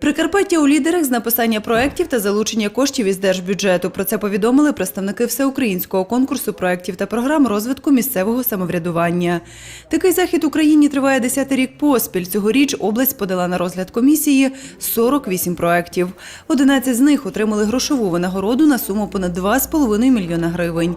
Прикарпаття у лідерах з написання проєктів та залучення коштів із держбюджету. Про це повідомили представники всеукраїнського конкурсу проєктів та програм розвитку місцевого самоврядування. Такий захід Україні триває 10-й рік поспіль. Цьогоріч область подала на розгляд комісії 48 проєктів. 11 з них отримали грошову винагороду на суму понад 2,5 мільйона гривень.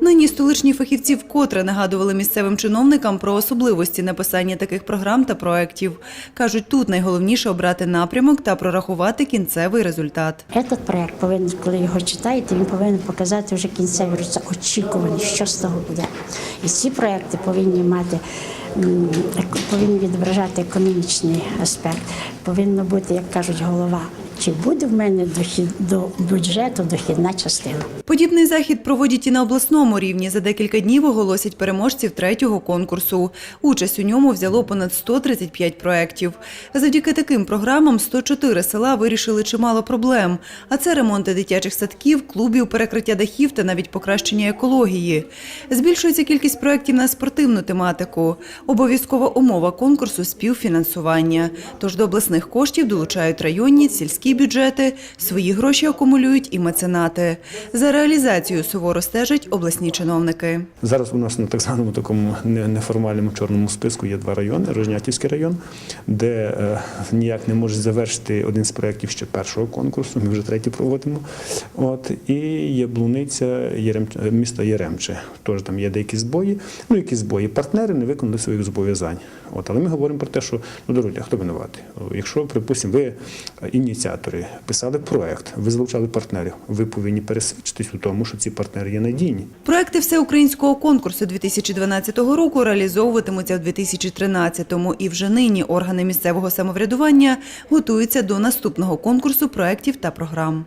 Нині столичні фахівці вкотре нагадували місцевим чиновникам про особливості написання таких програм та проєктів. Кажуть, тут найголовніше обрати напрямок та прорахувати кінцевий результат. Цей проект повинен, коли його читаєте, він повинен показати вже кінцеві результат, очікувані, що з того буде. І ці проекти повинні мати повинні відображати економічний аспект. Повинно бути, як кажуть, голова. Чи буде в мене дохід до бюджету дохідна частина? Подібний захід проводять і на обласному рівні. За декілька днів оголосять переможців третього конкурсу. Участь у ньому взяло понад 135 проєктів. Завдяки таким програмам 104 села вирішили чимало проблем. А це ремонти дитячих садків, клубів, перекриття дахів та навіть покращення екології. Збільшується кількість проєктів на спортивну тематику. Обов'язкова умова конкурсу співфінансування. Тож до обласних коштів долучають районні, сільські бюджети. Свої гроші акумулюють і меценати. За реалізацією суворо стежать обласні чиновники. Зараз у нас на так званому такому неформальному чорному списку є два райони: Рожнятівський район, де е, ніяк не може завершити один з проєктів ще першого конкурсу. Ми вже третій проводимо. От і Яблуниця міста Єремче. Теж там є деякі збої. Ну які збої? Партнери не виконали своїх зобов'язань. От, але ми говоримо про те, що ну дорогі, хто винуватий? Якщо, припустимо, ви е, ініціатори писали проект, ви залучали партнерів, ви повинні пересвідчитись у тому, що ці партнери є надійні. Проекти всеукраїнського конкурсу 2012 року реалізовуватимуться в 2013-му. І вже нині органи місцевого самоврядування готуються до наступного конкурсу проектів та програм.